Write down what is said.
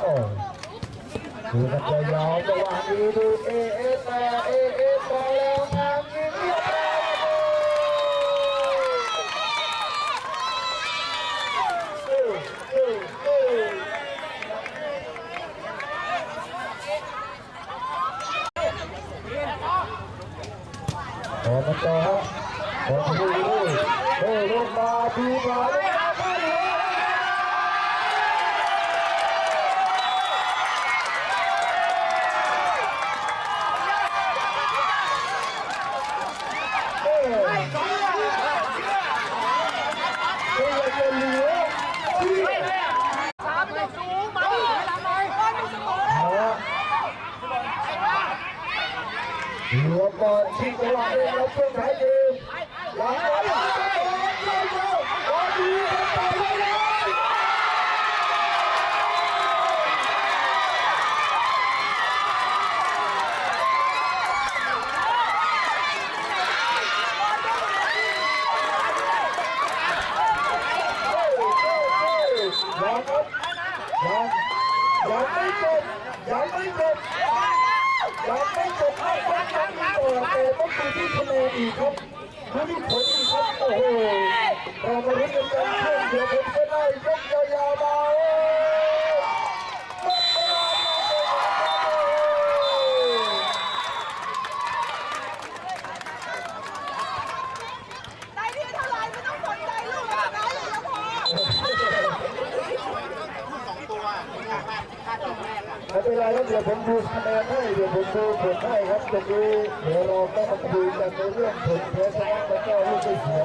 โอ้ดูกันยาวๆจังหวะนี้ดูเอเอสแต่เอเอสมาแล้วงานนี้เรียบร้อยเออเออเออขอมาต่อฮะขอมาดูดูเฮ้ยลงมาดูมาเลยครับไปเลย เอ้ยไม่ต้องจะเหลือที่ สามไม่สูงมาดิให้ทำหน่อยไม่เสมอ เอาละเหลือบอลที่จังหวะเองเราเพื่อนไทยเองหลังบอลเร็วเร็วเร็วบอลดีกันไปเลยยังครับยังยังไม่จบยังไม่จบ ยังไม่จบครับต้องทำต่อแต่ต้องดูที่คะแนนอีกครับดูที่ผลอีกครับโอ้โหเรามาลุ้นกันกันช่วงเดี๋ยวผมก็ได้ยกยาวๆมาโอ้หมดเว ไม่เป็นไรครับเดี๋ยวผมดูคะแนนให้เดี๋ยวผมดูผลให้ครับตรงนี้เดี๋ยวเราต้องมาคุยกันในเรื่องผลแพ้ชนะแล้วก็ลูกได้เสีย